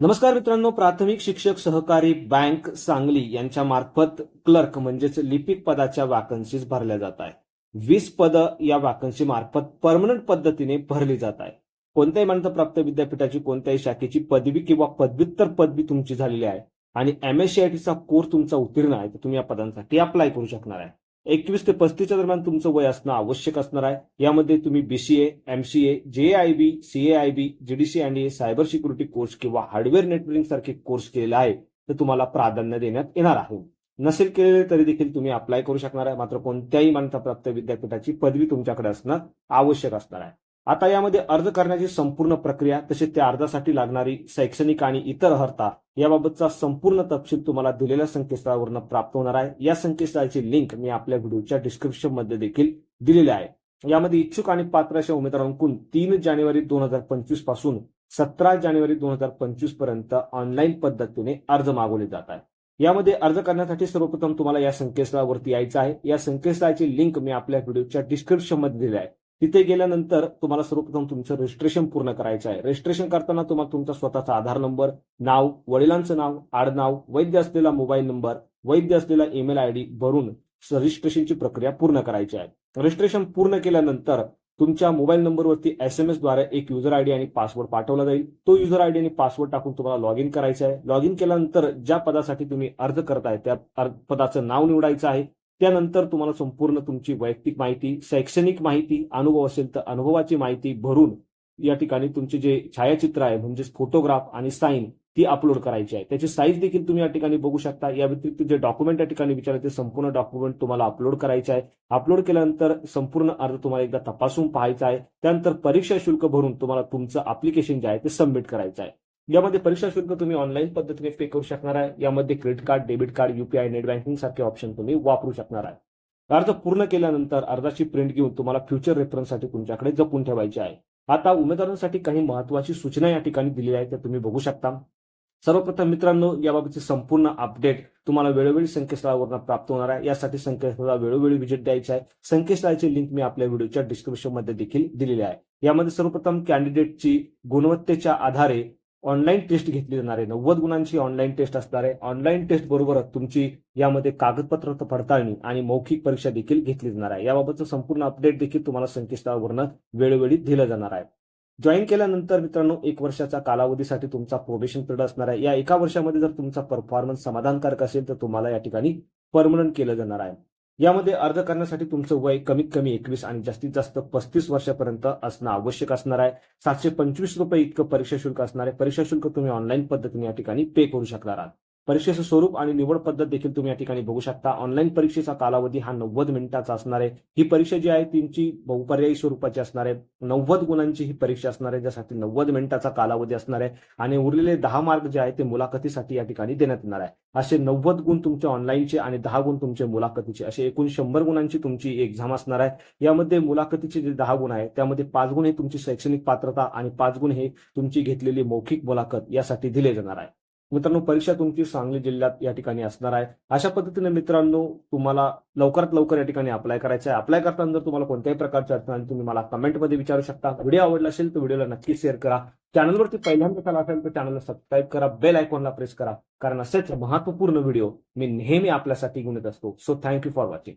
नमस्कार मित्रांनो प्राथमिक शिक्षक सहकारी बँक सांगली यांच्या मार्फत क्लर्क म्हणजेच लिपिक पदाच्या वॅकन्सीज भरल्या जात आहे वीस पद या वॅकन्सी मार्फत परमनंट पद्धतीने भरली जात आहे कोणत्याही मान्यताप्राप्त विद्यापीठाची कोणत्याही शाखेची पदवी किंवा पदव्युत्तर पदवी तुमची झालेली आहे आणि एमएससीआयटीचा कोर्स तुमचा उत्तीर्ण आहे तर तुम्ही या पदांसाठी अप्लाय करू शकणार आहे. एकवीस ते पस्तीसच्या दरम्यान तुमचं वय असणं आवश्यक असणार आहे. यामध्ये तुम्ही बीसीए एमसीए जे I B CA I B GDC and cyber security course किंवा हार्डवेअर नेटवर्किंग सारखे कोर्स केलेला आहे तर तुम्हाला प्राधान्य देण्यात येणार आहे. नसेल केलेले तरी देखील तुम्ही अप्लाय करू शकणार आहे. मात्र कोणत्याही मान्यताप्राप्त विद्यापीठाची पदवी तुमच्याकडे असणं आवश्यक असणार आहे. आता यामध्ये अर्ज करण्याची संपूर्ण प्रक्रिया तसेच त्या अर्जासाठी लागणारी शैक्षणिक आणि इतर अर्हता याबाबतचा संपूर्ण तपशील तुम्हाला दिलेल्या संकेतस्थळावरून प्राप्त होणार आहे. या संकेतस्थळाची लिंक मी आपल्या व्हिडिओच्या डिस्क्रिप्शनमध्ये देखील दिलेली आहे. यामध्ये इच्छुक आणि पात्र अशा उमेदवारांकडून तीन जानेवारी दोन हजार पंचवीसपासून सतरा जानेवारी दोन हजार पंचवीसपर्यंत ऑनलाईन पद्धतीने अर्ज मागवले जात आहे यामध्ये अर्ज करण्यासाठी सर्वप्रथम तुम्हाला या संकेतस्थळावरती यायचं आहे. या संकेतस्थळाची लिंक मी आपल्या व्हिडिओच्या डिस्क्रिप्शनमध्ये दिली आहे. तिथे गेल्यानंतर तुम्हाला सर्वप्रथम तुमचं रजिस्ट्रेशन पूर्ण करायचं आहे. रजिस्ट्रेशन करताना तुम्हाला तुमचा स्वतःचा आधार नंबर नाव वडिलांचं नाव आडनाव वैद्य असलेला मोबाईल नंबर वैद्य असलेला ईमेल आय डी भरून रजिस्ट्रेशनची प्रक्रिया पूर्ण करायची आहे. रजिस्ट्रेशन पूर्ण केल्यानंतर तुमच्या मोबाईल नंबरवरती एस एम एसद्वारे एक युजर आयडी आणि पासवर्ड पाठवला जाईल. तो युजर आयडी आणि पासवर्ड टाकून तुम्हाला लॉग इन करायचं आहे. लॉग इन केल्यानंतर ज्या पदासाठी तुम्ही अर्ज करताय त्या पदाचं नाव निवडायचं आहे. त्यानंतर तुम्हाला संपूर्ण तुमची वैयक्तिक माहिती शैक्षणिक माहिती अनुभव असेल तर अनुभवाची माहिती भरून या ठिकाणी तुमचे जे छायाचित्र आहे म्हणजेच फोटोग्राफ आणि साईन ती अपलोड करायची आहे. त्याची साईज देखील तुम्ही या ठिकाणी बघू शकता. या व्यतिरिक्त जे डॉक्युमेंट या ठिकाणी विचारले ते संपूर्ण डॉक्युमेंट तुम्हाला अपलोड करायचे आहे. अपलोड केल्यानंतर संपूर्ण अर्ज तुम्हाला एकदा तपासून पाहायचा आहे. त्यानंतर परीक्षा शुल्क भरून तुम्हाला तुमचं अप्लिकेशन जे आहे ते सबमिट करायचं आहे. यामध्ये परीक्षा शुल्क तुम्ही ऑनलाईन पद्धतीने पे करू शकणार आहे. यामध्ये credit card debit card UPI net banking सारखे ऑप्शन तुम्ही वापरू शकणार आहे. अर्ज पूर्ण केल्यानंतर अर्जाची प्रिंट घेऊन तुम्हाला फ्युचर रेफरन्ससाठी तुमच्याकडे जपून ठेवायची आहे. आता उमेदवारांसाठी काही महत्वाची सूचना या ठिकाणी दिलेल्या आहेत त्या तुम्ही बघू शकता. सर्वप्रथम मित्रांनो याबाबतचे संपूर्ण अपडेट तुम्हाला वेळोवेळी संकेतस्थळावरून प्राप्त होणार आहे. यासाठी संकेतस्थळाला वेळोवेळी विजेट द्यायची आहे. संकेतस्थळाची लिंक मी आपल्या व्हिडिओच्या डिस्क्रिप्शनमध्ये देखील दिलेली आहे. यामध्ये सर्वप्रथम कॅन्डिडेटची गुणवत्तेच्या आधारे ऑनलाईन टेस्ट घेतली जाणार आहे. नव्वद गुणांची ऑनलाईन टेस्ट असणार आहे. ऑनलाईन टेस्ट बरोबरच तुमची यामध्ये कागदपत्र पडताळणी आणि मौखिक परीक्षा देखील घेतली जाणार आहे. याबाबतचं संपूर्ण अपडेट देखील तुम्हाला संकेतस्थळावरनं वेळोवेळी दिलं जाणार आहे. जॉईन केल्यानंतर मित्रांनो एक वर्षाचा कालावधीसाठी तुमचा प्रोबेशन पिरियड असणार आहे. या एका वर्षामध्ये जर तुमचा परफॉर्मन्स समाधानकारक असेल तर तुम्हाला या ठिकाणी परमनंट केलं जाणार आहे. यामध्ये अर्ज करण्यासाठी तुमचं वय कमीत कमी एकवीस आणि जास्तीत जास्त पस्तीस वर्षापर्यंत असणं आवश्यक असणार आहे. सातशे पंचवीस रुपये इतकं परीक्षा शुल्क असणार आहे. परीक्षा शुल्क तुम्ही ऑनलाईन पद्धतीने या ठिकाणी पे करू शकणार आहात. परीक्षेचं स्वरूप आणि निवड पद्धत देखील तुम्ही या ठिकाणी बघू शकता. ऑनलाईन परीक्षेचा कालावधी हा नव्वद मिनिटाचा असणार आहे. ही परीक्षा जी आहे तुमची बहुपर्यायी स्वरूपाची असणार आहे. नव्वद गुणांची ही परीक्षा असणार आहे ज्यासाठी नव्वद मिनिटाचा कालावधी असणार आहे. आणि उरलेले दहा मार्क जे आहे ते मुलाखतीसाठी या ठिकाणी देण्यात येणार आहे. असे नव्वद गुण तुमचे ऑनलाईनचे आणि दहा गुण तुमचे मुलाखतीचे असे एकूण शंभर गुणांची तुमची एक्झाम असणार आहे. यामध्ये मुलाखतीचे जे दहा गुण आहे त्यामध्ये पाच गुण हे तुमची शैक्षणिक पात्रता आणि पाच गुण हे तुमची घेतलेली मौखिक मुलाखत यासाठी दिले जाणार आहे. मित्रांनो परीक्षा तुमची सांगली जिल्ह्यात या ठिकाणी असणार आहे. अशा पद्धतीने मित्रांनो तुम्हाला लवकरात लवकर या ठिकाणी अप्लाय करायचं आहे. अप्लाय करताना जर तुम्हाला कोणत्याही प्रकारच्या अडचण आली, तुम्ही मला कमेंटमध्ये विचारू शकता. व्हिडिओ आवडला असेल तर व्हिडिओला नक्की शेअर करा. चॅनलवरती पहिल्यांदा झाला असेल तर चॅनलला सबस्क्राईब करा. बेल आयकॉनला प्रेस करा. कारण असेच महत्त्वपूर्ण व्हिडिओ मी नेहमी आपल्यासाठी घेऊन येत असतो सो थँक्यू फॉर वॉचिंग